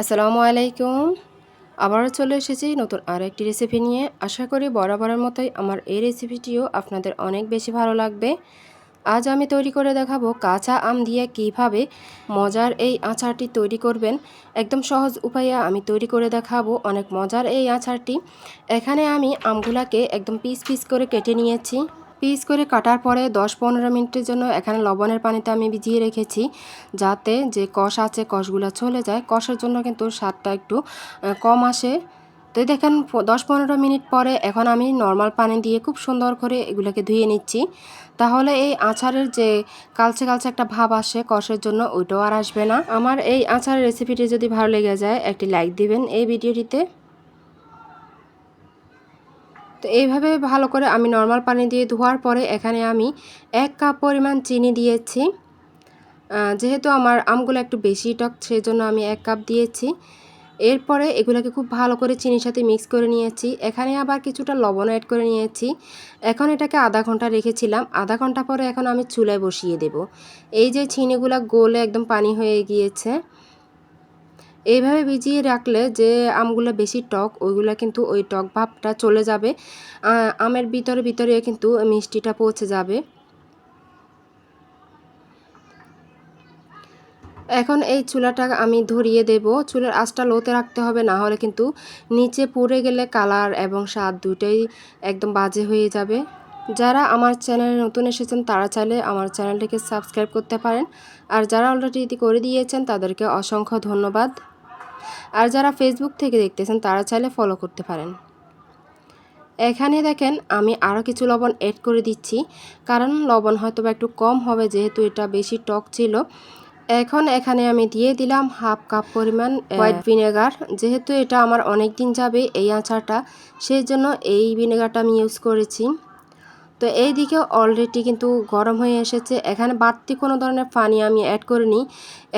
আসসালামু আলাইকুম। আবারও চলে এসেছি নতুন আরও একটি রেসিপি নিয়ে। আশা করি বরাবরের মতোই আমার এই রেসিপিটিও আপনাদের অনেক বেশি ভালো লাগবে। আজ আমি তৈরি করে দেখাবো কাঁচা আম দিয়ে কীভাবে মজার এই আচারটি তৈরি করবেন। একদম সহজ উপায়ে আমি তৈরি করে দেখাবো অনেক মজার এই আচারটি। এখানে আমি আমগুলাকে একদম পিস পিস করে কেটে নিয়েছি। পিস করে কাটার পরে দশ পনেরো মিনিটের জন্য এখানে লবণের পানিতে আমি ভিজিয়ে রেখেছি, যাতে যে কষ আছে কষগুলো চলে যায়। কষের জন্য কিন্তু স্বাদটা একটু কম আসে। তো দেখেন দশ পনেরো মিনিট পরে এখন আমি নর্মাল পানি দিয়ে খুব সুন্দর করে এগুলোকে ধুয়ে নিচ্ছি। তাহলে এই আচারের যে কালচে কালচে একটা ভাব আসে কষের জন্য, ওইটাও আর আসবে না। আমার এই আচারের রেসিপিটি যদি ভালো লেগে যায়, একটি লাইক দিবেন এই ভিডিওটিতে। তো এইভাবে ভালো করে আমি নর্মাল পানি দিয়ে ধোয়ার পরে এখানে আমি এক কাপ পরিমাণ চিনি দিয়েছি। যেহেতু আমার আমগুলো একটু বেশি টক সেই জন্য আমি এক কাপ দিয়েছি। এরপরে এগুলোকে খুব ভালো করে চিনির সাথে মিক্স করে নিয়েছি। এখানে আবার কিছুটা লবণ অ্যাড করে নিয়েছি। এখন এটাকে আধা ঘণ্টা রেখেছিলাম। আধা ঘণ্টা পরে এখন আমি চুলায় বসিয়ে দেব। এই যে চিনিগুলো গোলে একদম পানি হয়ে গিয়েছে। এইভাবে ভিজিয়ে রাখলে যে আমগুলো বেশি টক, ওইগুলো কিন্তু ওই টক ভাবটা চলে যাবে। আমের ভিতরে ভিতরে কিন্তু মিষ্টিটা পৌঁছে যাবে। এখন এই চুলাটা আমি ধরিয়ে দেব। চুলার আঁচটা লোতে রাখতে হবে, না হলে কিন্তু নিচে পুড়ে গেলে কালার এবং স্বাদ দুটোই একদম বাজে হয়ে যাবে। যারা আমার চ্যানেলে নতুন এসেছেন, তারা চাইলে আমার চ্যানেলটিকে সাবস্ক্রাইব করতে পারেন। আর যারা অলরেডি করে দিয়েছেন, তাদেরকে অসংখ্য ধন্যবাদ। আর যারা ফেসবুক থেকে দেখতেছেন, তারা চাইলে ফলো করতে পারেন। এখানে দেখেন, আমি আরও কিছু লবণ অ্যাড করে দিচ্ছি। কারণ লবণ হয়তো বা একটু কম হবে, যেহেতু এটা বেশি টক ছিল। এখন এখানে আমি দিয়ে দিলাম হাফ কাপ পরিমাণ হোয়াইট ভিনেগার যেহেতু এটা আমার অনেক দিন যাবে এই আচারটা সেই জন্য এই ভিনেগারটা আমি ইউজ করেছি। তো এই দিকে অলরেডি কিন্তু গরম হয়ে এসেছে। এখানে বাড়তি কোনো ধরনের পানি আমি অ্যাড করিনি।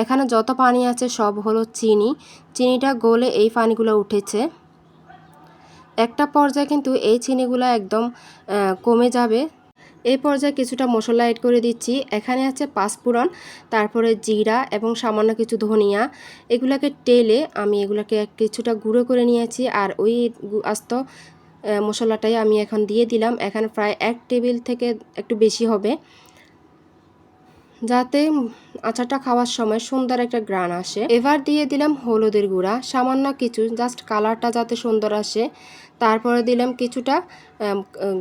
এখানে যত পানি আছে সব হলো চিনি। চিনিটা গলে এই পানিগুলো উঠেছে। একটা পর্যায়ে কিন্তু এই চিনিগুলো একদম কমে যাবে। এই পর্যায়ে কিছুটা মশলা অ্যাড করে দিচ্ছি। এখানে আছে পাঁচফোড়ন, তারপরে জিরা এবং সামান্য কিছু ধনিয়া। এগুলাকে টেলে আমি এগুলাকে কিছুটা গুঁড়ো করে নিয়েছি। আর ওই আস্ত মশলাটাই আমি এখন দিয়ে দিলাম। এখানে প্রায় এক টেবিল থেকে একটু বেশি হবে। যাতে আচারটা খাওয়ার সময় সুন্দর একটা গ্রান আসে। এবার দিয়ে দিলাম হলুদের গুঁড়া, সামান্য কিছু জাস্ট কালারটা যাতে সুন্দর আসে। তারপরে দিলাম কিছুটা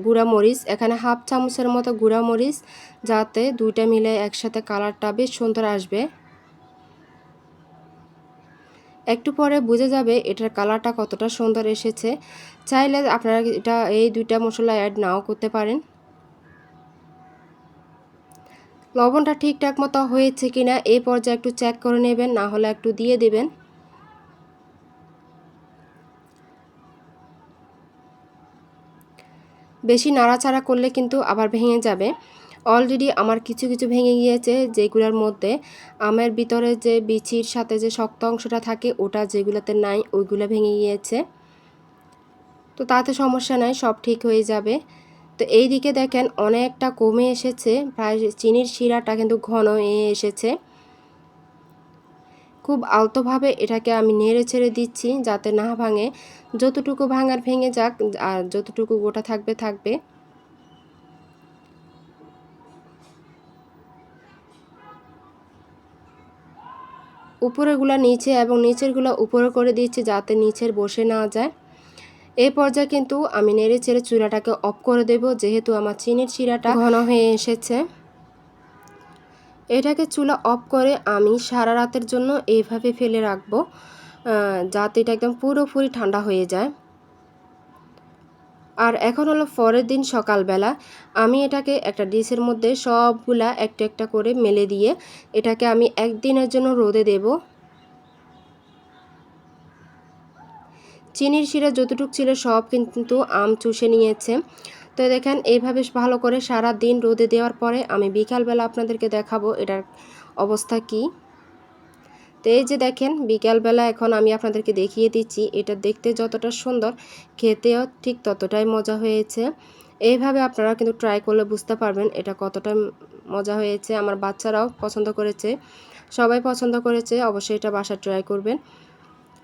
গুঁড়া মরিচ, এখানে হাফ চামচের মতো গুঁড়া মরিচ, যাতে দুইটা মিলে একসাথে কালারটা বেশ সুন্দর আসবে। একটু পরে বুঝে যাবে এটার কালারটা কতটা সুন্দর এসেছে। চাইলে আপনারা এটা, এই দুইটা মশলা অ্যাড নাও করতে পারেন। লবণটা ঠিকঠাক মতো হয়েছে কিনা এই পর্যায়ে একটু চেক করে নেবেন, না হলে একটু দিয়ে দেবেন। বেশি নাড়াচাড়া করলে কিন্তু আবার ভেঙে যাবে। অলরেডি আমার কিছু কিছু ভেঙে গিয়েছে যেগুলোর মধ্যে আমের ভিতরে যে বিচির সাথে যে শক্ত অংশটা থাকে, ওটা যেগুলোতে নাই, ওইগুলো ভেঙে গিয়েছে। তো তাতে সমস্যা নাই, সব ঠিক হয়ে যাবে। তো এই দিকে দেখেন অনেকটা কমে এসেছে, প্রায় চিনির শিরাটা কিন্তু ঘন এসেছে। খুব আলতোভাবে এটাকে আমি নেড়ে ছেড়ে দিচ্ছি যাতে না ভাঙে। যতটুকু ভাঙার ভেঙে যাক, আর যতটুকু গোটা থাকবে থাকবে। উপরেরগুলো নিচে এবং নিচেরগুলো উপরে করে দিচ্ছি যাতে নিচের বসে না যায়। এই পর্যায়ে কিন্তু আমি নেড়ে চেড়ে চূড়াটাকে অফ করে দেব, যেহেতু আমার চিনির চিরাটা ঘন হয়ে এসেছে। এটাকে চুলা অফ করে আমি সারা রাতের জন্য এইভাবে ফেলে রাখব যাতে এটা একদম পুরোপুরি ঠান্ডা হয়ে যায়। আর এখন হলো পরের দিন সকালবেলা। আমি এটাকে একটা ডিশের মধ্যে সবগুলা একটা একটা করে মেলে দিয়ে এটাকে আমি একদিনের জন্য রোদে দেব। চিনির শিরা যতটুকু ছিল সব কিন্তু আম চুষে নিয়েছে। তো দেখেন, এইভাবে ভালো করে সারা দিন রোদে দেওয়ার পরে আমি বিকালবেলা আপনাদেরকে দেখাবো এটার অবস্থা কি। তো এই যে দেখেন, বিকালবেলা এখন আমি আপনাদেরকে দেখিয়ে দিচ্ছি, এটা দেখতে যতটা সুন্দর, খেতেও ঠিক ততটাই মজা হয়েছে। এইভাবে আপনারা কিন্তু ট্রাই করলে বুঝতে পারবেন এটা কতটা মজা হয়েছে, আমার বাচ্চারাও পছন্দ করেছে, সবাই পছন্দ করেছে, অবশ্যই এটা বাসা ট্রাই করবেন।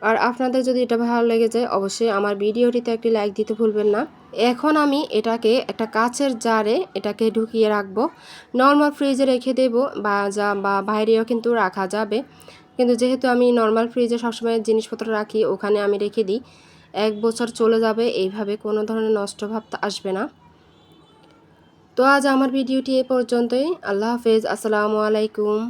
আর আপনাদের যদি এটা ভালো লেগে যায়, অবশ্যই আমার ভিডিওটিতে একটি লাইক দিতে ভুলবেন না। এখন আমি এটাকে একটা কাচের জারে এটাকে ঢুকিয়ে রাখব। নর্মাল ফ্রিজে রেখে দেবো বা যা বা বাইরেও কিন্তু রাখা যাবে। কিন্তু যেহেতু আমি নর্মাল ফ্রিজে সবসময় জিনিসপত্র রাখি, ওখানে আমি রেখে দিই, এক বছর চলে যাবে, এইভাবে কোনো ধরনের নষ্ট ভাব আসবে না। তো আজ আমার ভিডিওটি এ পর্যন্তই। আল্লাহ হাফেজ। আসসালামু আলাইকুম।